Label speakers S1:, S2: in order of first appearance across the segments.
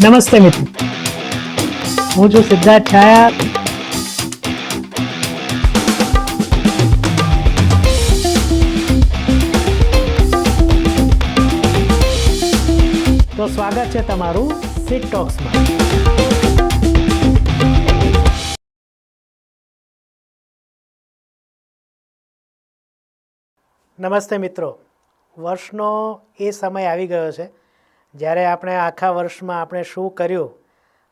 S1: નમસ્તે મિત્રો. હું છું સિદ્ધાર્થ છાયા. તો સ્વાગત છે તમારું સિટ ટોક્સમાં નમસ્તે મિત્રો. વર્ષનો એ સમય આવી ગયો છે જ્યારે આપણે આખા વર્ષમાં આપણે શું કર્યું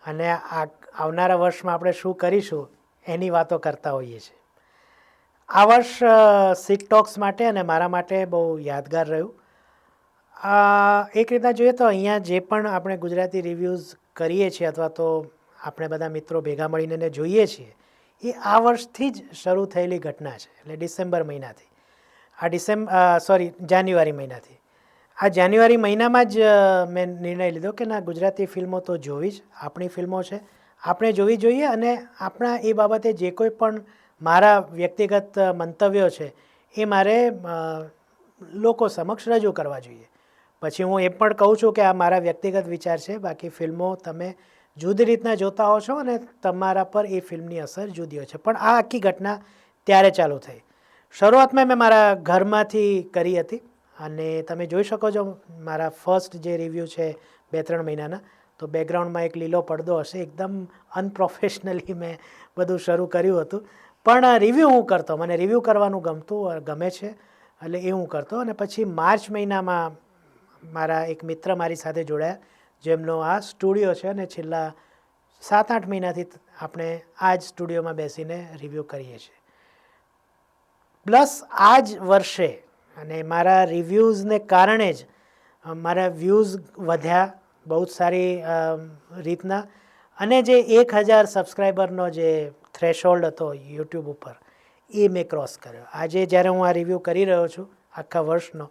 S1: અને આવનારા વર્ષમાં આપણે શું કરીશું, એની વાતો કરતા હોઈએ છીએ. આ વર્ષ ટોક્સ માટે અને મારા માટે બહુ યાદગાર રહ્યું. એક રીતના જોઈએ તો અહીંયા જે પણ આપણે ગુજરાતી રિવ્યૂઝ કરીએ છીએ અથવા તો આપણે બધા મિત્રો ભેગા મળીને જોઈએ છીએ, એ આ વર્ષથી જ શરૂ થયેલી ઘટના છે, એટલે ડિસેમ્બર મહિનાથી. આ ડિસેમ્બર સોરી જાન્યુઆરી મહિનાથી. આ જાન્યુઆરી મહિનામાં જ મેં નિર્ણય લીધો કે ના, ગુજરાતી ફિલ્મો તો જોવી જ, આપણી ફિલ્મો છે. આપણે જોવી જોઈએ અને આપણા એ બાબતે જે કોઈ પણ મારા વ્યક્તિગત મંતવ્યો છે, એ મારે લોકો સમક્ષ રજૂ કરવા જોઈએ. પછી હું એ પણ કહું છું કે આ મારા વ્યક્તિગત વિચાર છે, બાકી ફિલ્મો તમે જુદી રીતના જોતા હો છો અને તમારા પર એ ફિલ્મની અસર જુદી હોય છે. પણ આ આખી ઘટના ત્યારે ચાલુ થઈ. શરૂઆતમાં મેં મારા ઘરમાંથી કરી હતી. અને તમે જોઈ શકો છો મારા ફર્સ્ટ જે રિવ્યૂ છે બે ત્રણ મહિનાના, તો બેકગ્રાઉન્ડમાં એક લીલો પડદો હશે, એકદમ અનપ્રોફેશનલી મેં બધું શરૂ કર્યું હતું. પણ રિવ્યૂ હું કરતો, મને રિવ્યૂ કરવાનું ગમતું ગમે છે, એટલે એ હું કરતો. અને પછી માર્ચ મહિનામાં મારા એક મિત્ર મારી સાથે જોડાયા, જેમનો આ સ્ટુડિયો છે અને છેલ્લા સાત આઠ મહિનાથી આપણે આ જ સ્ટુડિયોમાં બેસીને રિવ્યૂ કરીએ છીએ. પ્લસ આ જ વર્ષે અને મારા રિવ્યૂઝને કારણે જ મારા વ્યૂઝ વધ્યા બહુ જ સારી રીતના. અને જે એક હજાર સબસ્ક્રાઈબરનો જે થ્રેશોલ્ડ હતો યુટ્યુબ ઉપર, એ મેં ક્રોસ કર્યો. આજે જ્યારે હું આ રિવ્યૂ કરી રહ્યો છું, આખા વર્ષનો,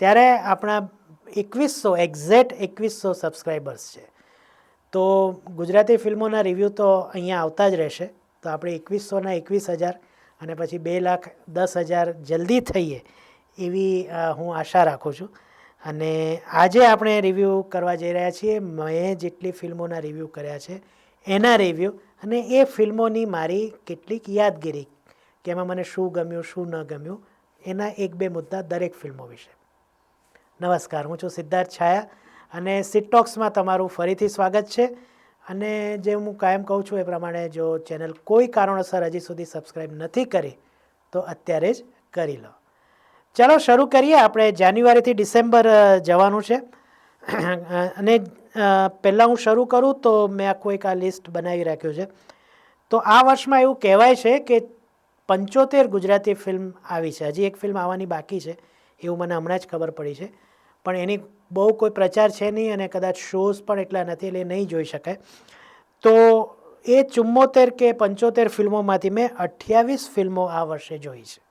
S1: ત્યારે આપણા એકવીસો એક્ઝેક્ટ એકવીસો સબસ્ક્રાઈબર્સ છે. તો ગુજરાતી ફિલ્મોના રિવ્યૂ તો અહીંયા આવતા જ રહેશે. તો આપણે એકવીસોના એકવીસ હજાર અને પછી બે લાખ દસ હજાર જલ્દી થઈએ એવી હું આશા રાખું છું. અને આજે આપણે રિવ્યૂ કરવા જઈ રહ્યા છીએ. મેં જેટલી ફિલ્મોના રિવ્યૂ કર્યા છે, એના રિવ્યૂ અને એ ફિલ્મોની મારી કેટલીક યાદગીરી, કે એમાં મને શું ગમ્યું, શું ન ગમ્યું, એના એક બે મુદ્દા દરેક ફિલ્મો વિશે. નમસ્કાર, હું છું સિદ્ધાર્થ છાયા અને સિટોક્સમાં તમારું ફરીથી સ્વાગત છે. અને જે હું કાયમ કહું છું એ પ્રમાણે જો ચેનલ કોઈ કારણોસર હજી સુધી સબસ્ક્રાઈબ નથી કરી, તો અત્યારે જ કરી લો. ચાલો શરૂ કરીએ. આપણે જાન્યુઆરીથી ડિસેમ્બર જવાનું છે. અને પહેલાં હું શરૂ કરું તો મેં આખું એક આ લિસ્ટ બનાવી રાખ્યું છે. તો આ વર્ષમાં એવું કહેવાય છે કે પંચોતેર ગુજરાતી ફિલ્મ આવી છે. હજી એક ફિલ્મ આવવાની બાકી છે. એવું મને હમણાં જ ખબર પડી છે. પણ એની બહુ કોઈ પ્રચાર છે નહીં અને કદાચ શોઝ પણ એટલા નથી એટલે નહીં જોઈ શકાય. તો એ ચુમ્મોતેર કે પંચોતેર ફિલ્મોમાંથી મેં અઠ્યાવીસ ફિલ્મો આ વર્ષે જોઈ છે.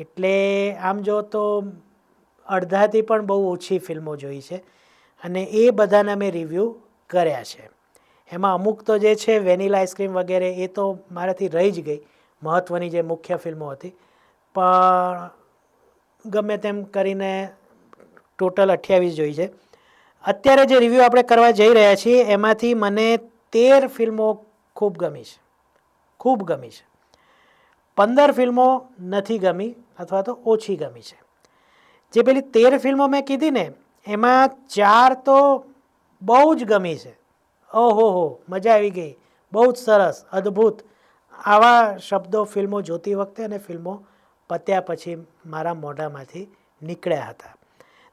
S1: એટલે આમ જો તો અડધાથી પણ બહુ ઓછી ફિલ્મો જોઈ છે અને એ બધાના મેં રિવ્યૂ કર્યા છે. એમાં અમુક તો જે છે વેનીલા આઈસ્ક્રીમ વગેરે એ તો મારાથી રહી જ ગઈ મહત્ત્વની જે મુખ્ય ફિલ્મો હતી. પણ ગમે તેમ કરીને ટોટલ અઠ્યાવીસ જોઈ છે. અત્યારે જે રિવ્યૂ આપણે કરવા જઈ રહ્યા છીએ, એમાંથી મને તેર ફિલ્મો ખૂબ ગમી છે. ખૂબ ગમી છે. પંદર ફિલ્મો નથી ગમી અથવા તો ઓછી ગમી છે. જે પેલી તેર ફિલ્મો મેં કીધી ને, એમાં ચાર તો બહુ જ ગમી છે. ઓહો હો, મજા આવી ગઈ. બહુ જ સરસ, અદ્ભુત. આવા શબ્દો ફિલ્મો જોતી વખતે અને ફિલ્મો પત્યા પછી મારા મોઢામાંથી નીકળ્યા હતા.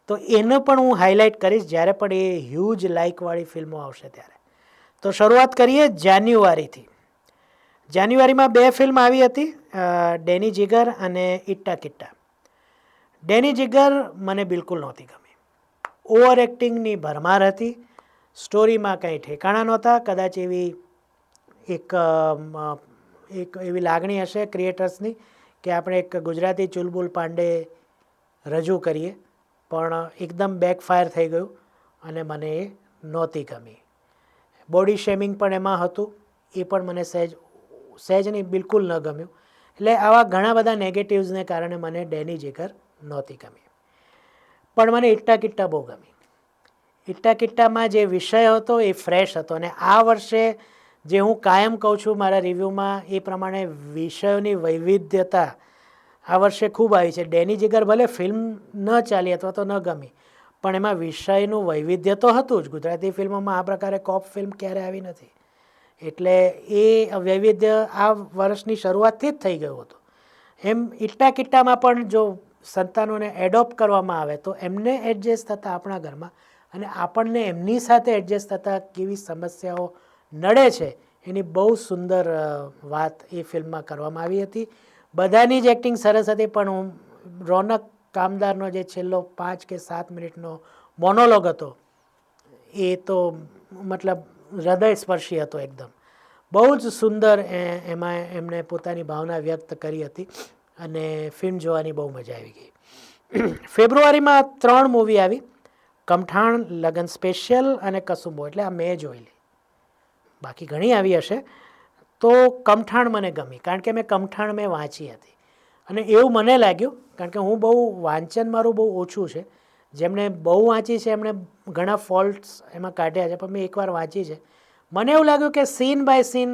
S1: તો એનો પણ હું હાઇલાઇટ કરીશ જ્યારે પણ એ હ્યુજ લાઇકવાળી ફિલ્મો આવશે ત્યારે. તો શરૂઆત કરીએ જાન્યુઆરીથી. જાન્યુઆરીમાં બે ફિલ્મ આવી હતી ડેની જીગર અને ઇટ્ટા કિટ્ટા. ડેની જીગર મને બિલકુલ નહોતી ગમી. ઓવર એક્ટિંગની ભરમાર હતી, સ્ટોરીમાં કંઈ ઠેકાણા નહોતા, કદાચ એવી એક એક એવી લાગણી હશે ક્રિએટર્સની કે આપણે એક ગુજરાતી ચુલબુલ પાંડે રજૂ કરીએ, પણ એકદમ બેકફાયર થઈ ગયું અને મને એ નહોતી ગમી. બોડી શેમિંગ પણ એમાં હતું, એ પણ મને સહેજ સહેજ નહીં, બિલકુલ ન ગમ્યું. એટલે આવા ઘણા બધા નેગેટિવ્સને કારણે મને ડેની જીગર નહોતી ગમી. પણ મને ઇટ્ટા કિટ્ટા બહુ ગમી. ઇટ્ટા કિટ્ટામાં જે વિષય હતો એ ફ્રેશ હતો અને આ વર્ષે જે હું કાયમ કહું છું મારા રિવ્યૂમાં એ પ્રમાણે વિષયોની વૈવિધ્યતા આ વર્ષે ખૂબ આવી છે. ડેની જીગર ભલે ફિલ્મ ન ચાલી અથવા તો ન ગમી, પણ એમાં વિષયનું વૈવિધ્ય તો હતું જ. ગુજરાતી ફિલ્મોમાં આ પ્રકારે કોપ ફિલ્મ ક્યારે આવી નથી. એટલે એ વૈવિધ્ય આ વર્ષની શરૂઆતથી જ થઈ ગયું હતું. એમ ઇટ્ટા કિટ્ટામાં પણ જો સંતાનોને એડોપ્ટ કરવામાં આવે તો એમને એડજસ્ટ થતાં આપણા ઘરમાં અને આપણને એમની સાથે એડજસ્ટ થતાં કેવી સમસ્યાઓ નડે છે એની બહુ સુંદર વાત એ ફિલ્મમાં કરવામાં આવી હતી. બધાની જ એક્ટિંગ સરસ હતી, પણ હું રોનક કામદારનો જે છેલ્લો પાંચ કે સાત મિનિટનો મોનોલોગ હતો, એ તો મતલબ હૃદયસ્પર્શી હતો એકદમ. બહુ જ સુંદર એમાં એમણે પોતાની ભાવના વ્યક્ત કરી હતી અને ફિલ્મ જોવાની બહુ મજા આવી ગઈ. ફેબ્રુઆરીમાં ત્રણ મૂવી આવી. કમઠાણ, લગન સ્પેશિયલ અને કસુંબો, એટલે આ મેં જોયેલી બાકી ઘણી આવી હશે. તો કમઠાણ મને ગમી, કારણ કે મેં કમઠાણ મેં વાંચી હતી. અને એવું મને લાગ્યું, કારણ કે હું બહુ વાંચન મારું બહુ ઓછું છે જેમણે બહુ વાંચી છે, એમણે ઘણા ફોલ્ટ્સ એમાં કાઢ્યા છે, પણ મેં એકવાર વાંચી છે. મને એવું લાગ્યું કે સીન બાય સીન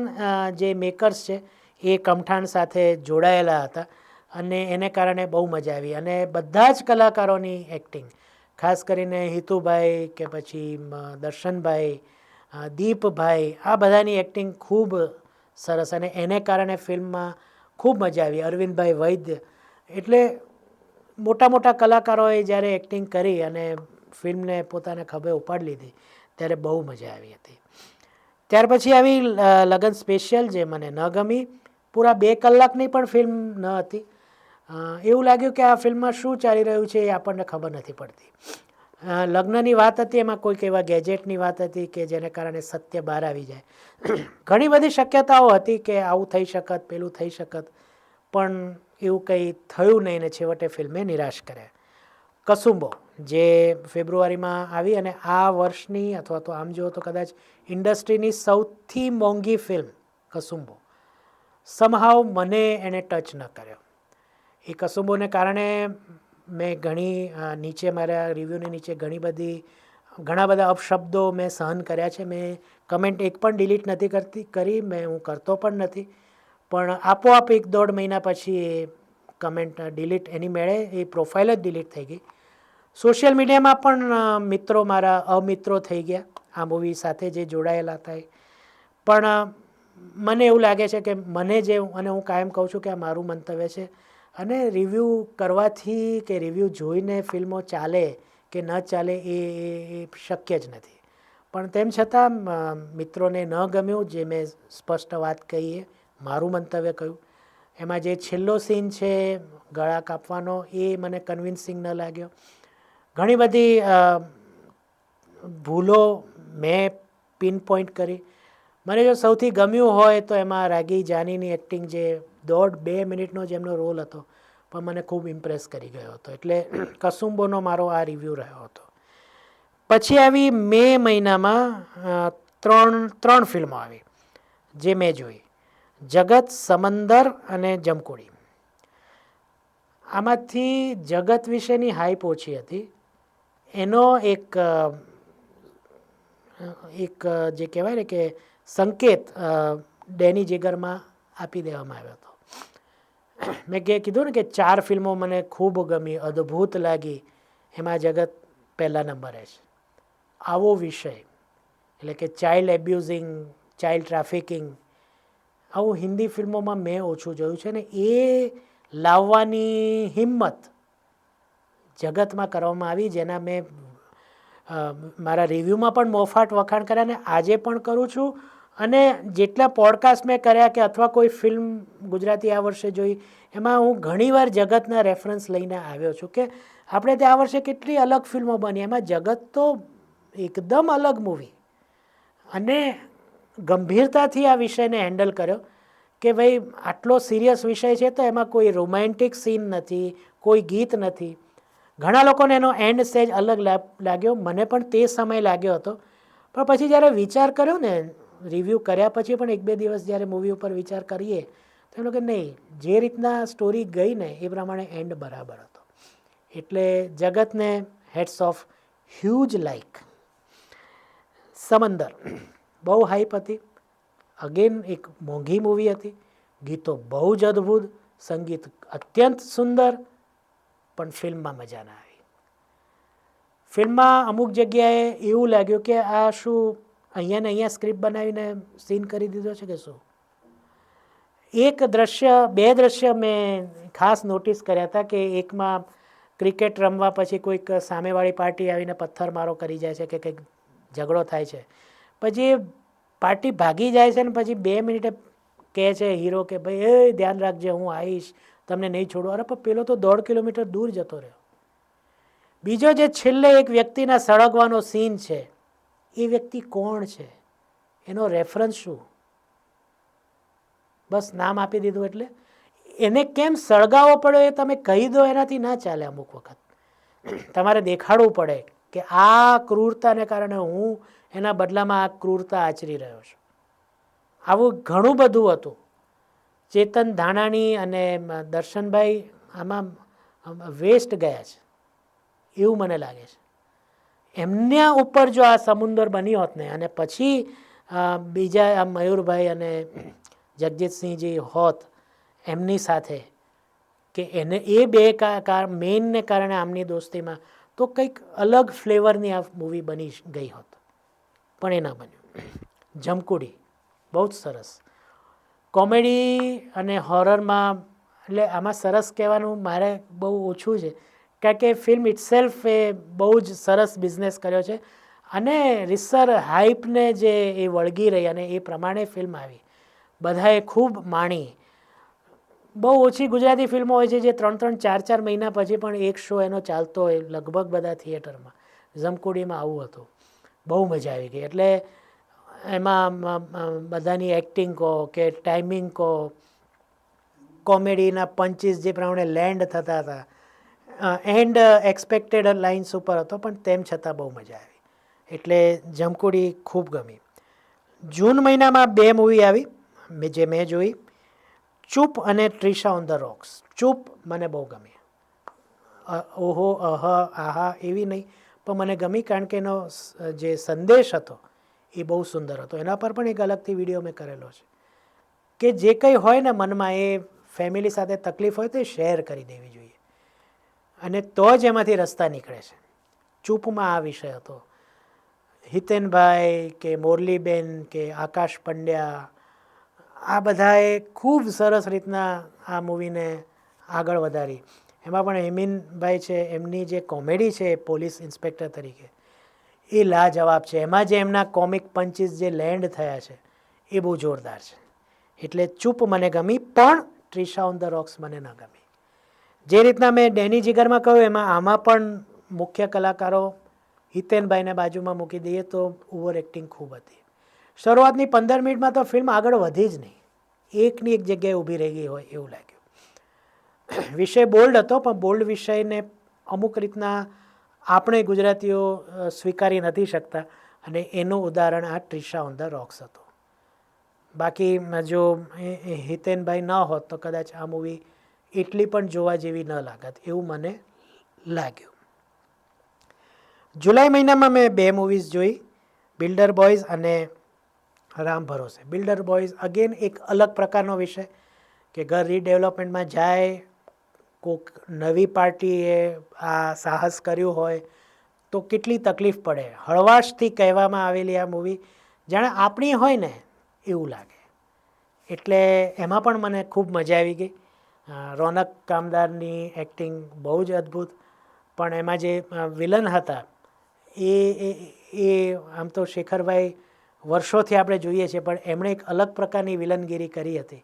S1: જે મેકર્સ છે, એ કમઠાણ સાથે જોડાયેલા હતા અને એને કારણે બહુ મજા આવી. અને બધા જ કલાકારોની એક્ટિંગ ખાસ કરીને હિતુભાઈ કે પછી દર્શનભાઈ દીપભાઈ, આ બધાની એક્ટિંગ ખૂબ સરસ અને એને કારણે ફિલ્મમાં ખૂબ મજા આવી. અરવિંદભાઈ વૈદ્ય, એટલે મોટા મોટા કલાકારોએ જ્યારે એક્ટિંગ કરી અને ફિલ્મને પોતાને ખભે ઉપાડી લીધી, ત્યારે બહુ મજા આવી હતી. ત્યાર પછી આવી લગન સ્પેશિયલ જે મને ન ગમી, પૂરા બે કલાકની પણ ફિલ્મ ન હતી. એવું લાગ્યું કે આ ફિલ્મમાં શું ચાલી રહ્યું છે એ આપણને ખબર નથી પડતી. લગ્નની વાત હતી, એમાં કોઈક એવા ગેજેટની વાત હતી કે જેને કારણે સત્ય બહાર આવી જાય. ઘણી બધી શક્યતાઓ હતી કે આવું થઈ શકત, પેલું થઈ શકત, પણ એવું કંઈ થયું નહીં ને છેવટે ફિલ્મે નિરાશ કર્યા કસુંબો, જે ફેબ્રુઆરીમાં આવી અને આ વર્ષની અથવા તો આમ જુઓ તો કદાચ ઇન્ડસ્ટ્રીની સૌથી મોંઘી ફિલ્મ, કસુંબો સમહાવ મને એણે ટચ ન કર્યો. એ કસુંબોને કારણે મેં ઘણી નીચે મારા રિવ્યૂની નીચે ઘણી બધી, ઘણા બધા અપશબ્દો મેં સહન કર્યા છે. મેં કમેન્ટ એક પણ ડિલીટ નથી કરતી, કરી, મેં હું કરતો પણ નથી. પણ આપોઆપ એક દોઢ મહિના પછી એ કમેન્ટ ડિલીટ એની મેળે એ પ્રોફાઇલ જ ડિલીટ થઈ ગઈ. સોશિયલ મીડિયામાં પણ મિત્રો મારા અમિત્રો થઈ ગયા આ મૂવી સાથે જે જોડાયેલા હતા પણ મને એવું લાગે છે કે મને જે અને હું કાયમ કહું છું કે આ મારું મંતવ્ય છે. અને રિવ્યૂ કરવાથી કે રિવ્યૂ જોઈને ફિલ્મો ચાલે કે ન ચાલે એ શક્ય જ નથી. પણ તેમ છતાં મિત્રોને ન ગમ્યું, જે મેં સ્પષ્ટ વાત કહી એ મારું મંતવ્ય કહ્યું એમાં જે છેલ્લો સીન છે, ગળા કાપવાનો, એ મને કન્વિન્સિંગ ન લાગ્યો. ઘણી બધી ભૂલો મેં પિન પોઈન્ટ કરી. મને જો સૌથી ગમ્યું હોય તો એમાં રાગી જાનીની એક્ટિંગ જે દોઢ બે મિનિટનો જેમનો રોલ હતો, પણ મને ખૂબ ઇમ્પ્રેસ કરી ગયો હતો. એટલે કસુંબોનો મારો આ રિવ્યૂ રહ્યો હતો. પછી આવી મે મહિનામાં ત્રણ ત્રણ ફિલ્મો આવી, જે મેં જોઈ. જગત, સમંદર અને જમકોડી આમાંથી જગત વિશેની હાઈપ ઓછી હતી. એનો એક એક જે કહેવાય ને કે સંકેત ડેની જીગરમાં આપી દેવામાં આવ્યો હતો. મેં કે, કીધું ને કે ચાર ફિલ્મો મને ખૂબ ગમી, અદ્ભુત લાગી, એમાં જગત પહેલા નંબરે છે. આવો વિષય, એટલે કે ચાઇલ્ડ એબ્યુઝિંગ ચાઇલ્ડ ટ્રાફિકિંગ આવું હિન્દી ફિલ્મોમાં મેં ઓછું જોયું છે ને એ લાવવાની હિંમત જગતમાં કરવામાં આવી, જેના મેં મારા રિવ્યૂમાં પણ મોફાટ વખાણ કર્યા અને આજે પણ કરું છું. અને જેટલા પોડકાસ્ટ મેં કર્યા કે અથવા કોઈ ફિલ્મ ગુજરાતી આ વર્ષે જોઈ, એમાં હું ઘણીવાર જગતના રેફરન્સ લઈને આવ્યો છું કે આપણે તે આ વર્ષે કેટલી અલગ ફિલ્મો બની, એમાં જગત તો એકદમ અલગ મૂવી અને ગંભીરતાથી આ વિષયને હેન્ડલ કર્યો કે ભાઈ, આટલો સિરિયસ વિષય છે તો એમાં કોઈ રોમેન્ટિક સીન નથી, કોઈ ગીત નથી. ઘણા લોકોને એનો એન્ડ સ્ટેજ અલગ લાગ્યો. મને પણ તે સમય લાગ્યો હતો. પણ પછી જ્યારે વિચાર કર્યો ને રિવ્યૂ કર્યા પછી પણ એક બે દિવસ જ્યારે મૂવી ઉપર વિચાર કરીએ, તો એમ કે નહીં, જે રીતના સ્ટોરી ગઈ ને, એ પ્રમાણે એન્ડ બરાબર હતો. એટલે જગતને હેડ્સ ઓફ હ્યુજ લાઈક સમંદર. બહુ હાઈપ હતી. અગેન એક મોંઘી મૂવી હતી. ગીતો બહુ જ અદ્ભુત, સંગીત અત્યંત સુંદર, પણ ફિલ્મમાં મજા ના આવી. ફિલ્મમાં અમુક જગ્યાએ એવું લાગ્યું કે આ શું અહીંયા ને અહીંયા સ્ક્રિપ્ટ બનાવીને સીન કરી દીધો છે કે શું? એક દ્રશ્ય, બે દ્રશ્ય મેં ખાસ નોટિસ કર્યા હતા કે એકમાં ક્રિકેટ રમવા પછી કોઈક સામેવાળી પાર્ટી આવીને પથ્થરમારો કરી જાય છે કે કંઈક ઝઘડો થાય છે. પછી પાર્ટી ભાગી જાય છે ને પછી બે મિનિટે કહે છે હીરો કે, ભાઈ, એ ધ્યાન રાખજે, હું આવીશ, તમને નહીં છોડું. અરે, પણ પેલો તો દોઢ કિલોમીટર દૂર જતો રહ્યો. બીજો જે છેલ્લે એક વ્યક્તિના સળગવાનો સીન છે, એ વ્યક્તિ કોણ છે? એનો રેફરન્સ શું? બસ નામ આપી દીધું એટલે. એને કેમ સળગાવવો પડ્યો એ તમે કહી દો, એનાથી ના ચાલે અમુક વખત. તમારે દેખાડવું પડે કે આ ક્રૂરતાને કારણે હું એના બદલામાં આ ક્રૂરતા આચરી રહ્યો છું. આવું ઘણું બધું હતું. ચેતન ધાણાની અને દર્શનભાઈ આમાં વેસ્ટ ગયા છે. એવું મને લાગે છે. એમના ઉપર જો આ સમુંદર બની હોત ને, અને પછી બીજા આ મયુરભાઈ અને જગજીતસિંહજી હોત એમની સાથે, કે એને એ બે મેઇનને કારણે આમની દોસ્તીમાં, તો કંઈક અલગ ફ્લેવરની આ મૂવી બની ગઈ હોત. પણ એ ના બન્યું. જમકુડી, બહુ જ સરસ. કોમેડી અને હોરરમાં એટલે આમાં સરસ કહેવાનું મારે બહુ ઓછું છે, કારણ કે ફિલ્મ ઇટસેલ્ફ એ બહુ જ સરસ બિઝનેસ કર્યો છે. અને રિસર હાઈપને જે એ વળગી રહી અને એ પ્રમાણે ફિલ્મ આવી. બધાએ ખૂબ માણી. બહુ ઓછી ગુજરાતી ફિલ્મો હોય છે જે ત્રણ ત્રણ ચાર ચાર મહિના પછી પણ એક શો એનો ચાલતો હોય, લગભગ બધા થિયેટરમાં જમકુડીમાં આવું હતું. બહુ મજા આવી ગઈ. એટલે એમાં બધાની એક્ટિંગ કહો કે ટાઈમિંગ કહો કોમેડીના પંચીસ જે પ્રમાણે લેન્ડ થતા હતા એન્ડ એક્સપેક્ટેડ લાઇન્સ ઉપર હતો, પણ તેમ છતાં બહુ મજા આવી. એટલે જમકુડી ખૂબ ગમી. જૂન મહિનામાં બે મૂવી આવી, મેં, જે મેં જોઈ, ચૂપ અને ટ્રીશા ઓન ધ રોક્સ ચૂપ મને બહુ ગમી. ઓહો, અહ, આહા, એવી નહીં. પણ મને ગમી કારણ કે એનો જે સંદેશ હતો એ બહુ સુંદર હતો. એના પર પણ એક અલગથી વીડિયો મેં કરેલો છે. કે જે કંઈ હોય ને મનમાં એ ફેમિલી સાથે તકલીફ હોય તો એ શેર કરી દેવી જોઈએ. અને તો જ એમાંથી રસ્તા નીકળે છે. ચૂપમાં આ વિષય હતો. હિતેનભાઈ કે મોરલીબેન કે આકાશ પંડ્યા, આ બધાએ ખૂબ સરસ રીતના આ મૂવીને આગળ વધારી. એમાં પણ હેમિનભાઈ છે, એમની જે કોમેડી છે, પોલીસ ઇન્સ્પેક્ટર તરીકે, એ લાજવાબ છે. એમાં જે એમના કોમિક પંચીસ જે લેન્ડ થયા છે, એ બહુ જોરદાર છે. એટલે ચૂપ મને ગમી, પણ ટ્રીશા ઓન ધ રોક્સ મને ન ગમી. જે રીતના મેં ડેની જીગરમાં કહ્યું, એમાં આમાં પણ મુખ્ય કલાકારો હિતેનભાઈને બાજુમાં મૂકી દઈએ તો ઓવર એક્ટિંગ ખૂબ હતી. શરૂઆતની પંદર મિનિટમાં તો ફિલ્મ આગળ વધી જ નહીં. એકની એક જગ્યાએ ઊભી રહી ગઈ હોય એવું લાગ્યું. વિષય બોલ્ડ હતો, પણ બોલ્ડ વિષયને અમુક રીતના આપણે ગુજરાતીઓ સ્વીકારી નથી શકતા. અને એનું ઉદાહરણ આ ટ્રિશા ઓન ધ રોક્સ હતું. બાકી જો હિતેનભાઈ ન હોત, તો કદાચ આ મૂવી એટલી પણ જોવા જેવી ન લાગત, એવું મને લાગ્યું. જુલાઈ મહિનામાં મેં બે મૂવીઝ જોઈ બિલ્ડર બોયઝ અને રામ ભરોસે. બિલ્ડર બોયઝ અગેન એક અલગ પ્રકારનો વિષય, કે ઘર રીડેવલપમેન્ટમાં જાય કોક નવી પાર્ટીએ આ સાહસ કર્યું હોય તો કેટલી તકલીફ પડે. હળવાશથી કહેવામાં આવેલી આ મૂવી જાણે આપણી હોય ને એવું લાગે. એટલે એમાં પણ મને ખૂબ મજા આવી ગઈ. રોનક કામદારની એક્ટિંગ બહુ જ અદ્ભુત. પણ એમાં જે વિલન હતા, એ- એ આમ તો શેખરભાઈ વર્ષોથી આપણે જોઈએ છીએ, પણ એમણે એક અલગ પ્રકારની વિલનગીરી કરી હતી.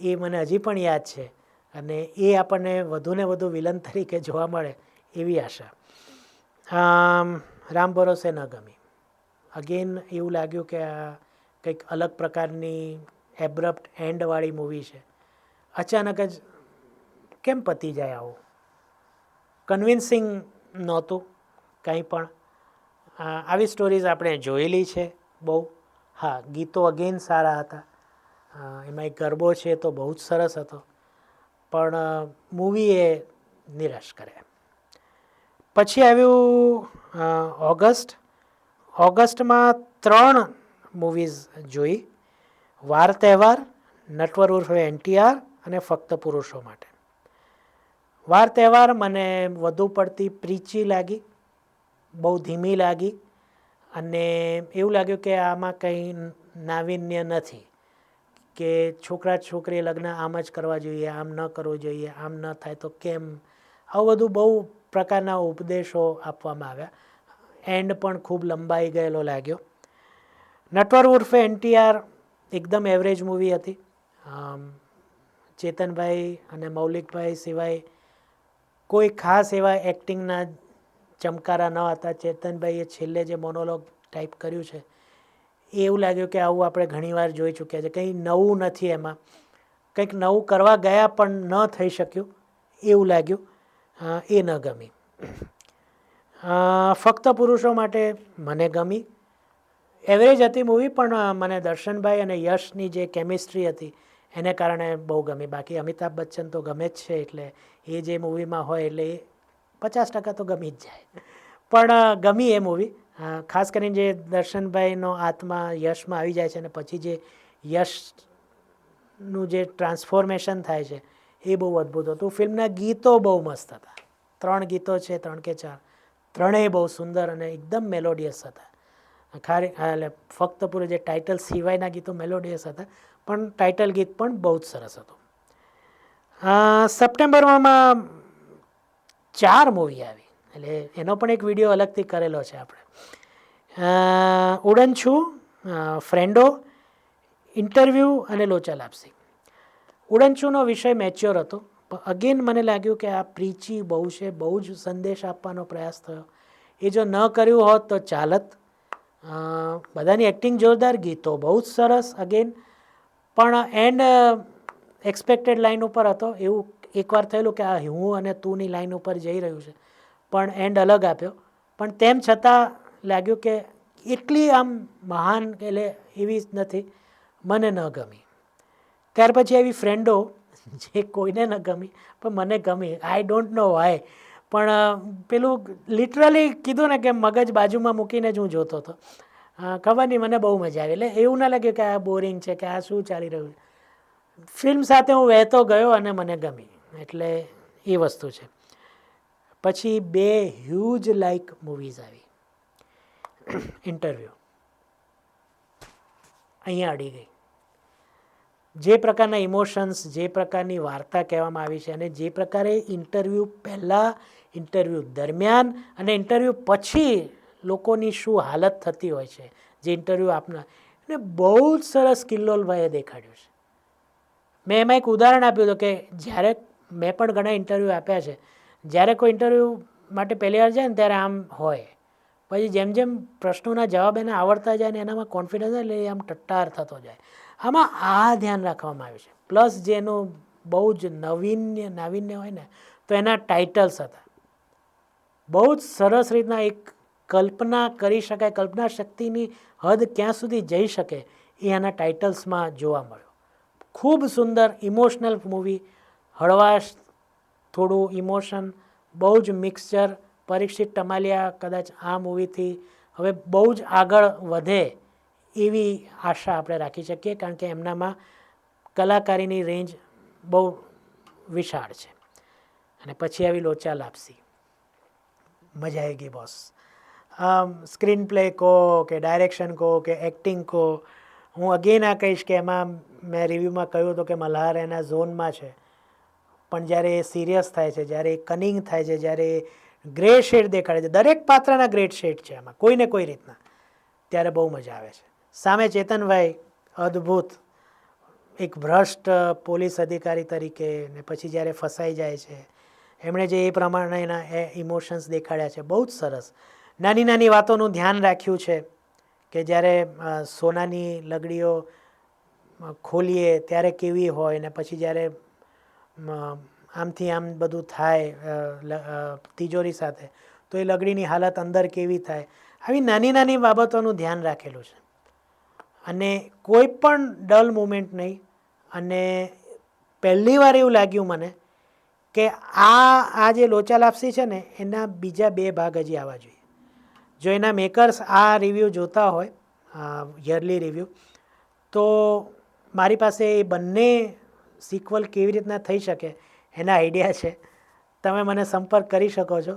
S1: એ મને હજી પણ યાદ છે. અને એ આપણને વધુને વધુ વિલન તરીકે જોવા મળે એવી આશા. રામ ભરોસે ન ગમી. અગેન એવું લાગ્યું કે આ કંઈક અલગ પ્રકારની એબ્રપ્ટ એન્ડવાળી મૂવી છે. અચાનક જ કેમ પતી જાય આવું? કન્વિન્સિંગ નહોતું કંઈ પણ. આવી સ્ટોરીઝ આપણે જોયેલી છે બહુ. હા, ગીતો અગેન સારા હતા. એમાં એક ગરબો છે તો બહુ જ સરસ હતો. પણ મૂવીએ નિરાશ કર્યા. પછી આવ્યું ઓગસ્ટ. ઓગસ્ટમાં ત્રણ મૂવીઝ જોઈ. વાર તહેવાર, નટવર ઉર્ફે એનટીઆર અને ફક્ત પુરુષો માટે. વાર તહેવાર મને વધુ પડતી પ્રીચી લાગી, બહુ ધીમી લાગી અને એવું લાગ્યું કે આમાં કંઈ નાવીન્ય નથી. કે છોકરા છોકરી લગ્ન આમ જ કરવા જોઈએ, આમ ન કરવું જોઈએ, આમ ન થાય તો કેમ? આવું બધું બહુ પ્રકારના ઉપદેશો આપવામાં આવ્યા. એન્ડ પણ ખૂબ લંબાઈ ગયેલો લાગ્યો. નટવર ઉર્ફે એનટીઆર એકદમ એવરેજ મૂવી હતી. ચેતનભાઈ અને મૌલિકભાઈ સિવાય કોઈ ખાસ એવા એક્ટિંગના ચમકારા ન હતા. ચેતનભાઈએ છેલ્લે જે મોનોલોગ ટાઈપ કર્યું છે એવું લાગ્યું કે આવું આપણે ઘણીવાર જોઈ ચૂક્યા છે. કંઈ નવું નથી એમાં. કંઈક નવું કરવા ગયા પણ ન થઈ શક્યું. એવું લાગ્યું. એ ન ગમી. ફક્ત પુરુષો માટે મને ગમી. એવરેજ હતી મૂવી પણ મને દર્શનભાઈ અને યશની જે કેમિસ્ટ્રી હતી, એને કારણે બહુ ગમી. બાકી અમિતાભ બચ્ચન તો ગમે જ છે, એટલે એ જે મૂવીમાં હોય એટલે એ પચાસ ટકા તો ગમી જ જાય. પણ ગમી એ મૂવી ખાસ કરીને જે દર્શનભાઈનો આત્મા યશમાં આવી જાય છે અને પછી જે યશનું જે ટ્રાન્સફોર્મેશન થાય છે, એ બહુ અદ્ભુત હતું. ફિલ્મના ગીતો બહુ મસ્ત હતા. ત્રણ ગીતો છે, ત્રણ કે ચાર. ત્રણેય બહુ સુંદર અને એકદમ મેલોડિયસ હતા. ખારી એટલે ફક્ત પૂરું જે ટાઇટલ સિવાયના ગીતો મેલોડિયસ હતા, પણ ટાઇટલ ગીત પણ બહુ જ સરસ હતું. સપ્ટેમ્બરમાં ચાર મૂવી આવી. એટલે એનો પણ એક વીડિયો અલગથી કરેલો છે આપણે. ઉડન છું ફ્રેન્ડો, ઇન્ટરવ્યૂ અને લોચા લાપસી. ઉડનચુનો વિષય મેચ્યોર હતો, પણ અગેન મને લાગ્યું કે આ પ્રીચી બહુ છે, બહુ જ સંદેશ આપવાનો પ્રયાસ થયો. એ જો ન કર્યું હોત તો ચાલત. બધાની એક્ટિંગ જોરદાર, ગીતો બહુ જ સરસ અગેન પણ એન્ડ એક્સપેક્ટેડ લાઇન ઉપર હતો, એવું એકવાર થયેલું કે આ હું અને તુંની લાઇન ઉપર જઈ રહ્યું છે. પણ એન્ડ અલગ આપ્યો. પણ તેમ છતાં લાગ્યું કે એટલી આમ મહાન એટલે એવી જ નથી, મને ન ગમી. ત્યાર પછી એવી ફ્રેન્ડો જે કોઈને ન ગમી, પણ મને ગમી. આઈ ડોન્ટ નો વાય પણ પેલું લિટરલી કીધું ને કે મગજ બાજુમાં મૂકીને જ હું જોતો હતો. ખબર નહીં, મને બહુ મજા આવી. એટલે એવું ના લાગ્યું કે આ બોરિંગ છે, કે આ શું ચાલી રહ્યું છે. ફિલ્મ સાથે હું વહેતો ગયો અને મને ગમી. એટલે એ વસ્તુ છે. પછી બે હ્યુજ લાઇક મૂવીઝ આવી. ઇન્ટરવ્યૂ અહીંયા અડી ગઈ. જે પ્રકારના ઇમોશન્સ જે પ્રકારની વાર્તા કહેવામાં આવી છે અને જે પ્રકારે ઇન્ટરવ્યૂ પહેલાં ઇન્ટરવ્યૂ દરમિયાન અને ઇન્ટરવ્યૂ પછી લોકોની શું હાલત થતી હોય છે. જે ઇન્ટરવ્યૂ આપનાર એને બહુ જ સરસ કિલ્લોલભાઈએ દેખાડ્યું છે. મેં એમાં એક ઉદાહરણ આપ્યું હતું કે જ્યારે મેં પણ ઘણા ઇન્ટરવ્યૂ આપ્યા છે જ્યારે કોઈ ઇન્ટરવ્યૂ માટે પહેલી વાર જાય ને ત્યારે આમ હોય. પછી જેમ જેમ પ્રશ્નોના જવાબ એને આવડતા જાય ને એનામાં કોન્ફિડન્સ એટલે એ આમ ટટ્ટાર થતો જાય. આમાં આ ધ્યાન રાખવામાં આવ્યું છે. પ્લસ જેનું બહુ જ નવીન્ય, નાવીન્ય હોય ને, તો એના ટાઇટલ્સ હતા. બહુ જ સરસ રીતના એક કલ્પના કરી શકાય, કલ્પના શક્તિની હદ ક્યાં સુધી જઈ શકે એ એના ટાઇટલ્સમાં જોવા મળ્યો. ખૂબ સુંદર ઇમોશનલ મૂવી હળવાશ થોડું ઇમોશન, બહુ જ મિક્સચર, પરીક્ષિત ટમાલિયા કદાચ આ મૂવીથી હવે બહુ જ આગળ વધે એવી આશા આપણે રાખી શકીએ, કારણ કે એમનામાં કલાકારીની રેન્જ બહુ વિશાળ છે. અને પછી આવી લોચા લાપસી. મજા આવી ગઈ બોસ સ્ક્રીન પ્લે કહો કે ડાયરેક્શન કહો કે એક્ટિંગ કહો, હું અગેન આ કહીશ કે એમાં મેં રિવ્યૂમાં કહ્યું હતું કે મલ્હાર એના ઝોનમાં છે. પણ જ્યારે એ સિરિયસ થાય છે, જ્યારે એ કનિંગ થાય છે, જ્યારે ગ્રે શેડ દેખાડે છે, દરેક પાત્રના ગ્રેટ શેડ છે એમાં કોઈને કોઈ રીતના. ત્યારે બહુ મજા આવે છે. સામે ચેતનભાઈ, અદ્ભુત. એક ભ્રષ્ટ પોલીસ અધિકારી તરીકે ને પછી જ્યારે ફસાઈ જાય છે, એમણે જે એ પ્રમાણેના એ ઇમોશન્સ દેખાડ્યા છે, બહુ જ સરસ. નાની નાની વાતોનું ધ્યાન રાખ્યું છે કે જ્યારે સોનાની લગડીઓ ખોલીએ ત્યારે કેવી હોય ને પછી જ્યારે આમથી આમ બધું થાય તિજોરી સાથે, તો એ લગડીની હાલત અંદર કેવી થાય? આવી નાની નાની બાબતોનું ધ્યાન રાખેલું છે. અને કોઈ પણ ડલ મુમેન્ટ નહીં. અને પહેલી વાર એવું લાગ્યું મને કે આ આ જે લોચા લાપસી છે ને, એના બીજા બે ભાગ હજી આવવા જોઈએ. જો એના મેકર્સ આ રિવ્યૂ જોતા હોય યરલી રિવ્યૂ, તો મારી પાસે એ બંને સિક્વલ કેવી રીતના થઈ શકે એના આઈડિયા છે. તમે મને સંપર્ક કરી શકો છો.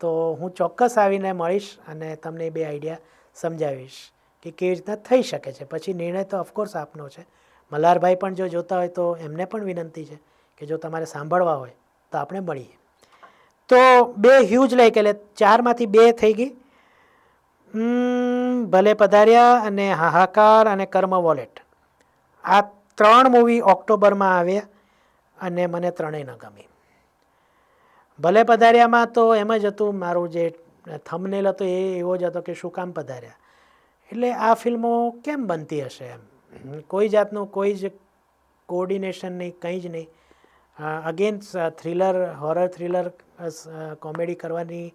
S1: તો હું ચોક્કસ આવીને મળીશ અને તમને બે આઈડિયા સમજાવીશ કે કેવી રીતના થઈ શકે છે. પછી નિર્ણય તો ઓફકોર્સ આપનો છે. મલ્હારભાઈ પણ જો જોતા હોય તો એમને પણ વિનંતી છે કે જો તમારે સાંભળવા હોય તો આપણે મળીએ. તો બે હ્યુજ લાઈક એટલે ચારમાંથી બે થઈ ગઈ. ભલે પધાર્યા અને હાહાકાર અને કર્મ વોલેટ આ ત્રણ મૂવી ઓક્ટોબરમાં આવ્યા અને મને ત્રણેય ન ગમી. ભલે પધાર્યામાં તો એમ જ હતું, મારું જે થમનેલ હતો એ એવો જ હતો કે શું કામ પધાર્યા. એટલે આ ફિલ્મો કેમ બનતી હશે એમ? કોઈ જાતનું કોઈ જ કોઓર્ડિનેશન નહીં, કંઈ જ નહીં. Again thriller horror thriller comedy કરવાની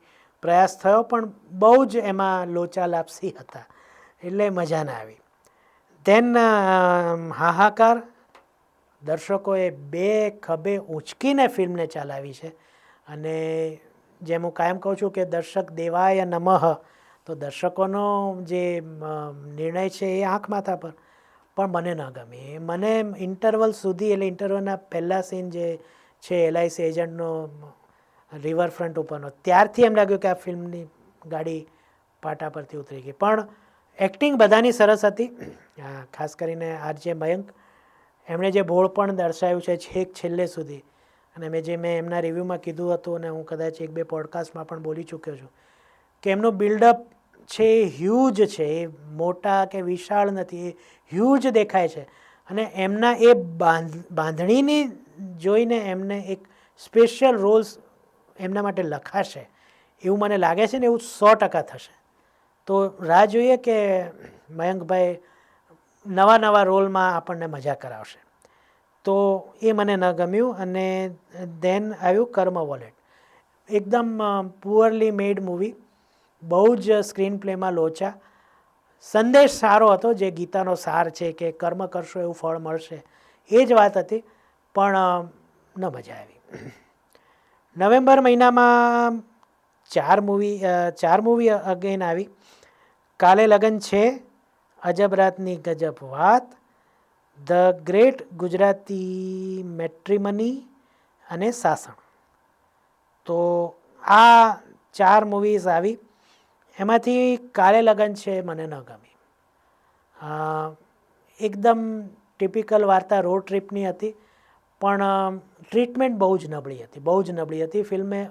S1: પ્રયાસ થયો, પણ બહુ જ એમાં લોચા લાપસી હતા. એટલે મજા ના આવી. દેન હાહાકાર દર્શકોએ બે ખભે ઊંચકીને ફિલ્મને ચલાવી છે. અને જેમ હું કાયમ કહું છું કે દર્શક દેવાય નમઃ, તો દર્શકોનો જે નિર્ણય છે એ આંખ માથા પર. પણ મને ન ગમે. મને ઇન્ટરવલ સુધી, એટલે ઇન્ટરવલના પહેલાં સીન જે છે એલઆઈસી એજન્ટનો રિવરફ્રન્ટ ઉપરનો ત્યારથી એમ લાગ્યું કે આ ફિલ્મની ગાડી પાટા પરથી ઉતરી ગઈ. પણ એક્ટિંગ બધાની સરસ હતી. ખાસ કરીને આરજે મયંક. એમણે જે બોળ પણ દર્શાવ્યું છે છેક છેલ્લે સુધી. અને મેં જે મેં એમના રિવ્યૂમાં કીધું હતું અને હું કદાચ એક બે પોડકાસ્ટમાં પણ બોલી ચૂક્યો છું કે એમનું બિલ્ડઅપ છે એ હ્યુજ છે, એ મોટા કે વિશાળ નથી, એ હ્યુજ દેખાય છે. અને એમના એ બાંધ, બાંધણીની જોઈને એમને એક સ્પેશિયલ રોલ્સ એમના માટે લખાશે. એવું મને લાગે છે ને, એવું સો ટકા થશે. તો રાહ જોઈએ કે મયંકભાઈ નવા નવા રોલમાં આપણને મજા કરાવશે. તો એ મને ન ગમ્યું અને દેન આવ્યું કર્મ વોલેટ. એકદમ પુઅરલી મેડ મૂવી બહુ જ સ્ક્રીન પ્લેમાં લોચા. સંદેશ સારો હતો જે ગીતાનો સાર છે કે કર્મ કરશો એવું ફળ મળશે. એ જ વાત હતી, પણ ન મજા આવી. નવેમ્બર મહિનામાં ચાર મૂવી ચાર મૂવી અગેન આવી. કાલે લગ્ન છે? અજબ રાતની ગજબ વાત. ધ ગ્રેટ ગુજરાતી મેટ્રીમની અને સાસણ. તો આ ચાર મૂવીઝ આવી. એમાંથી કાલે લગન છે, મને ન ગમી. એકદમ ટિપિકલ વાર્તા રોડ ટ્રીપની હતી. પણ ટ્રીટમેન્ટ બહુ જ નબળી હતી, બહુ જ નબળી હતી. ફિલ્મે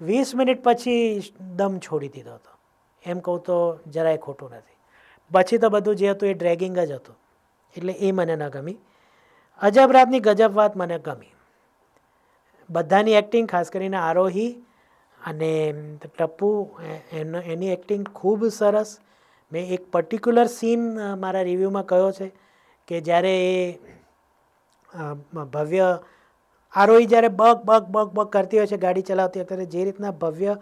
S1: વીસ મિનિટ પછી દમ છોડી દીધો હતો. એમ કહું તો જરાય ખોટું નથી. પછી તો બધું જે હતું એ ડ્રેગિંગ જ હતું. એટલે એ મને ન ગમી. અજબ રાતની ગજબ વાત મને ગમી. બધાની એક્ટિંગ ખાસ કરીને આરોહી અને ટપ્પુ એનો, એની એક્ટિંગ ખૂબ સરસ. મેં એક પર્ટિક્યુલર સીન મારા રિવ્યૂમાં કહ્યો છે કે જ્યારે એ ભવ્ય આરોહી જ્યારે બગ બગ બગ બગ કરતી હોય છે, ગાડી ચલાવતી, અત્યારે જે રીતના ભવ્ય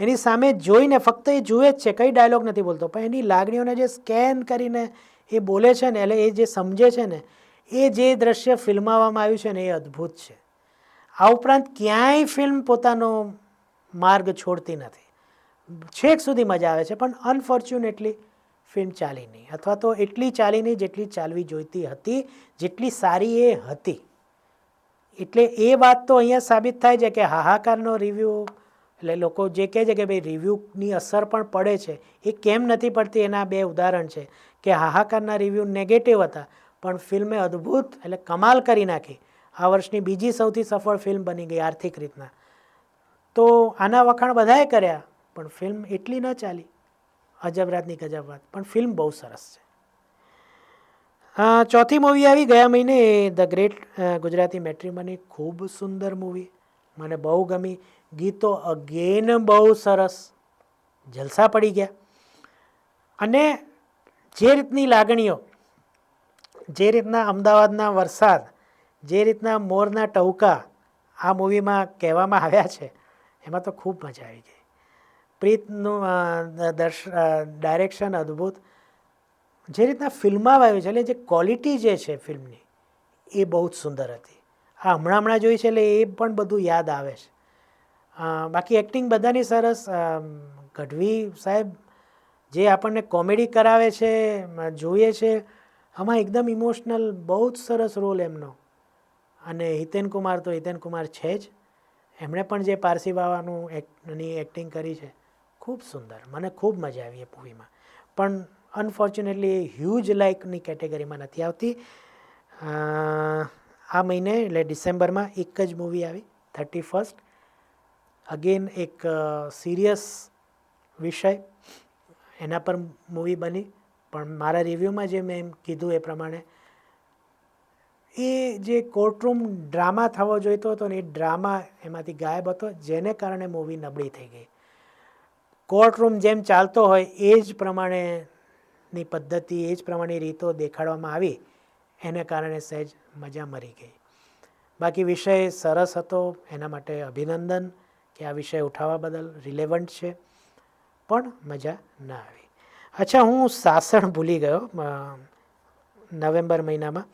S1: એની સામે જોઈને ફક્ત એ જુએ જ છે, કઈ ડાયલોગ નથી બોલતો. પણ એની લાગણીઓને જે સ્કેન કરીને એ બોલે છે ને, એટલે એ જે સમજે છે ને, એ જે દ્રશ્ય ફિલ્માવવામાં આવ્યું છે ને, એ અદ્ભુત છે. આ ઉપરાંત ક્યાંય ફિલ્મ પોતાનો માર્ગ છોડતી નથી. છેક સુધી મજા આવે છે, પણ અનફોર્ચ્યુનેટલી ફિલ્મ ચાલી નહીં. અથવા તો એટલી ચાલી નહીં જેટલી ચાલવી જોઈતી હતી, જેટલી સારી એ હતી. એટલે એ વાત તો અહીંયા સાબિત થાય છે કે હાહાકારનો રિવ્યૂ એટલે લોકો જે કહે છે કે ભાઈ રિવ્યૂની અસર પણ પડે છે, એ કેમ નથી પડતી? એના બે ઉદાહરણ છે. કે હાહાકારના રિવ્યૂ નેગેટિવ હતા, પણ ફિલ્મે અદ્ભુત એટલે કમાલ કરી નાખી. આ વર્ષની બીજી સૌથી સફળ ફિલ્મ બની ગઈ આર્થિક રીતના. તો આના વખાણ બધાએ કર્યા, પણ ફિલ્મ એટલી ન ચાલી. અજબ રાતની ગજબ વાત. પણ ફિલ્મ બહુ સરસ છે. ચોથી મૂવી આવી ગયા મહિને. ધ ગ્રેટ ગુજરાતી મેટ્રીમની ખૂબ સુંદર મૂવી મને બહુ ગમી. ગીતો અગેન બહુ સરસ. જલસા પડી ગયા. અને જે રીતની લાગણીઓ, જે રીતના અમદાવાદના વરસાદ, જે રીતના મોરના ટહુકા આ મૂવીમાં કહેવામાં આવ્યા છે, એમાં તો ખૂબ મજા આવી ગઈ. પ્રીતનું દર્શ ડાયરેક્શન અદ્ભુત. જે રીતના ફિલ્મમાં આવ્યું છે, એટલે જે ક્વોલિટી જે છે ફિલ્મની, એ બહુ જ સુંદર હતી. આ હમણાં હમણાં જોઈ છે, એટલે એ પણ બધું યાદ આવે છે. બાકી એક્ટિંગ બધાની સરસ. ગઢવી સાહેબ, જે આપણને કોમેડી કરાવે છે જોઈએ છે, આમાં એકદમ ઇમોશનલ બહુ જ સરસ રોલ એમનો. અને હિતેન કુમાર તો હિતેન કુમાર છે જ. એમણે પણ જે પારસી બાવાનું એક્ટની એક્ટિંગ કરી છે, ખૂબ સુંદર. મને ખૂબ મજા આવી એ મૂવીમાં પણ અનફોર્ચ્યુનેટલી એ હ્યુજ લાઇકની કેટેગરીમાં નથી આવતી. આ મહિને એટલે ડિસેમ્બરમાં એક જ મૂવી આવી થર્ટી ફર્સ્ટ અગેન એક સિરિયસ વિષય. એના પર મૂવી બની. પણ મારા રિવ્યૂમાં જે મેં એમ કીધું એ પ્રમાણે, એ જે કોર્ટરૂમ ડ્રામા થવો જોઈતો હતો ને એ ડ્રામા એમાંથી ગાયબ હતો, જેને કારણે મૂવી નબળી થઈ ગઈ. કોર્ટરૂમ જેમ ચાલતો હોય એ જ પ્રમાણેની પદ્ધતિ, એ જ પ્રમાણે રીતો દેખાડવામાં આવી. એને કારણે સહેજ મજા મરી ગઈ. બાકી વિષય સરસ હતો. એના માટે અભિનંદન. કે આ વિષય ઉઠાવવા બદલ રિલેવન્ટ છે. પણ મજા ના આવી. અચ્છા, હું સાસણ ભૂલી ગયો નવેમ્બર મહિનામાં.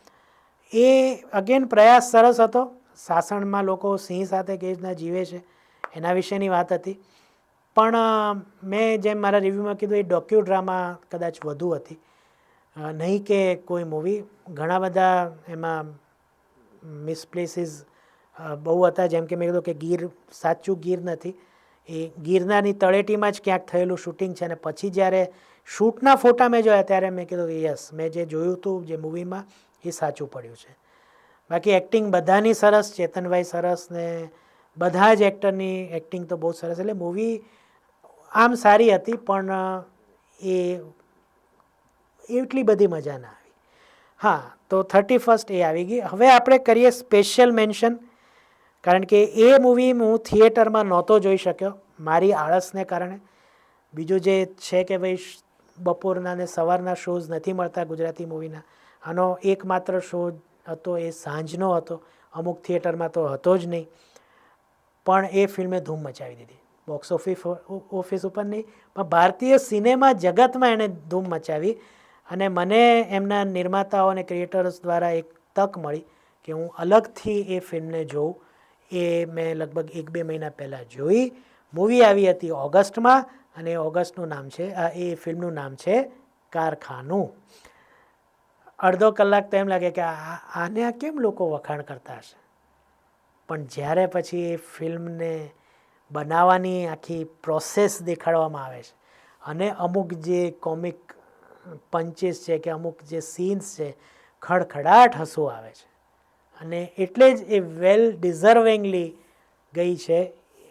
S1: એ અગેન પ્રયાસ સરસ હતો. સાસણમાં લોકો સિંહ સાથે કેવી રીતના જીવે છે. એના વિશેની વાત હતી. પણ મેં જેમ મારા રિવ્યૂમાં કીધું, એ ડોક્યુ ડ્રામા કદાચ વધુ હતી. નહીં કે કોઈ મૂવી. ઘણા બધા એમાં મિસપ્લેસીસ બહુ હતા, જેમ કે મેં કીધું કે ગીર, સાચું ગીર નથી. એ ગિરનારની તળેટીમાં જ ક્યાંક થયેલું શૂટિંગ છે અને પછી જ્યારે શૂટના ફોટા મેં જોયા ત્યારે મેં કીધું કે યસ, મેં જે જોયું હતું જે મૂવીમાં, એ સાચું પડ્યું છે. બાકી એક્ટિંગ બધાની સરસ, ચેતનભાઈ સરસ ને બધા જ એક્ટરની એક્ટિંગ તો બહુ સરસ. એટલે મૂવી આમ સારી હતી, પણ એ એટલી બધી મજા ના આવી. હા, તો થર્ટી ફર્સ્ટ એ આવી ગઈ. હવે આપણે કરીએ સ્પેશિયલ મેન્શન કારણ કે એ મૂવી હું થિયેટરમાં નહોતો જોઈ શક્યો, મારી આળસને કારણે. બીજું જે છે કે ભાઈ, બપોરના ને સવારના શોઝ નથી મળતા ગુજરાતી મૂવીના આનો એકમાત્ર શો હતો એ સાંજનો હતો. અમુક થિયેટરમાં તો હતો જ નહીં. પણ એ ફિલ્મે ધૂમ મચાવી દીધી. બોક્સ ઓફિસ ઓફિસ ઉપર નહીં, પણ ભારતીય સિનેમા જગતમાં એણે ધૂમ મચાવી. અને મને એમના નિર્માતાઓ અને ક્રિએટર્સ દ્વારા એક તક મળી કે હું અલગથી એ ફિલ્મને જોઉં. એ મેં લગભગ એક બે મહિના પહેલાં જોઈ. મૂવી આવી હતી ઓગસ્ટમાં અને ઓગસ્ટનું નામ છે એ ફિલ્મનું નામ છે કારખાનું. અડધો કલાક તો એમ લાગે કે આને આ કેમ લોકો વખાણ કરતા હશે? પણ જ્યારે પછી એ ફિલ્મને બનાવવાની આખી પ્રોસેસ દેખાડવામાં આવે છે અને અમુક જે કોમિક પંચીસ છે કે અમુક જે સીન્સ છે, ખડખડાટ હસવું આવે છે. અને એટલે જ એ વેલ ડિઝર્વિંગલી ગઈ છે,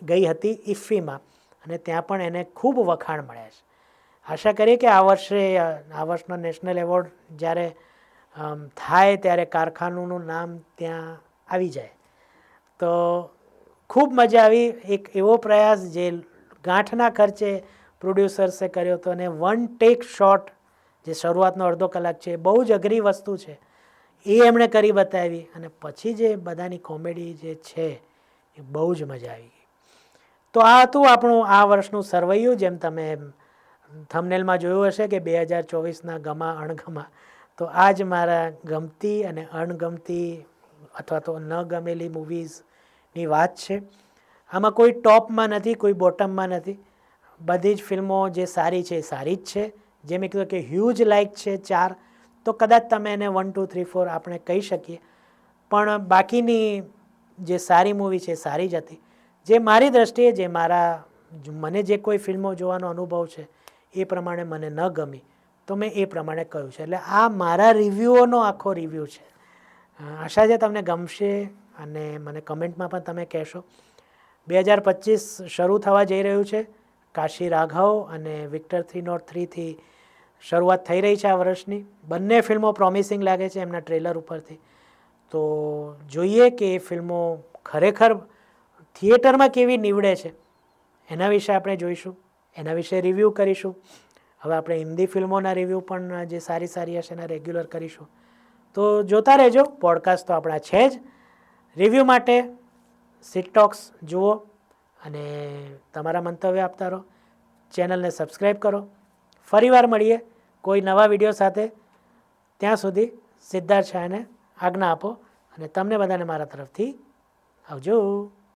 S1: ગઈ હતી ઇફીમાં અને ત્યાં પણ એને ખૂબ વખાણ મળ્યા છે. આશા કરીએ કે આ વર્ષે, આ વર્ષનો નેશનલ એવોર્ડ જ્યારે થાય ત્યારે કારખાનુંનું નામ ત્યાં આવી જાય. તો ખૂબ મજા આવી. એક એવો પ્રયાસ જે ગાંઠના ખર્ચે પ્રોડ્યુસર્સે કર્યો હતો અને વન ટેક શોટ જે શરૂઆતનો અડધો કલાક છે બહુ જ અઘરી વસ્તુ છે. એ એમણે કરી બતાવી અને પછી જે બધાની કોમેડી જે છે, એ બહુ જ મજા આવી ગઈ. તો આ હતું આપણું આ વર્ષનું સરવૈયું, જેમ તમે થમનેલમાં જોયું હશે કે બે હજાર ચોવીસના ગમા અણગમા. તો આ જ મારા ગમતી અને અણગમતી અથવા તો ન ગમેલી મૂવીઝની વાત છે. આમાં કોઈ ટોપમાં નથી, કોઈ બોટમમાં નથી. બધી જ ફિલ્મો જે સારી છે, એ સારી જ છે. જે મેં કીધું કે હ્યુજ લાઇક છે, ચાર. તો કદાચ તમે એને વન ટુ થ્રી ફોર આપણે કહી શકીએ. પણ બાકીની જે સારી મૂવી છે, સારી જ હતી. જે મારી દ્રષ્ટિએ, જે મારા મને જે કોઈ ફિલ્મો જોવાનો અનુભવ છે, એ પ્રમાણે મને ન ગમી. તો મેં એ પ્રમાણે કહ્યું છે. એટલે આ મારા રિવ્યૂઓનો આખો રિવ્યૂ છે. આશા છે તમને ગમશે અને મને કમેન્ટમાં પણ તમે કહેશો. બે હજાર પચીસ શરૂ થવા જઈ રહ્યું છે. કાશી રાઘવ અને વિક્ટર થ્રી નોટ થ્રીથી શરૂઆત થઈ રહી છે આ વર્ષની. બંને ફિલ્મો પ્રોમિસિંગ લાગે છે એમના ટ્રેલર ઉપરથી. તો જોઈએ કે એ ફિલ્મો ખરેખર થિયેટરમાં કેવી નીવડે છે, એના વિશે આપણે જોઈશું. એના વિશે રિવ્યૂ કરીશું. હવે આપણે હિન્દી ફિલ્મોના રિવ્યૂ પણ જે સારી સારી હશે એના રેગ્યુલર કરીશું. તો જોતા રહેજો પોડકાસ્ટ તો આપણા છે જ. રિવ્યૂ માટે સિટટોક્સ જુઓ અને તમારા મંતવ્ય આપતા રહો. ચેનલને સબસ્ક્રાઈબ કરો. ફરીવાર મળીએ. કોઈ નવા વીડિયો સાથે, ત્યાં સુધી સિદ્ધાર્થ શાહને આજ્ઞા આપો અને તમને બધાને મારા તરફથી આવજો.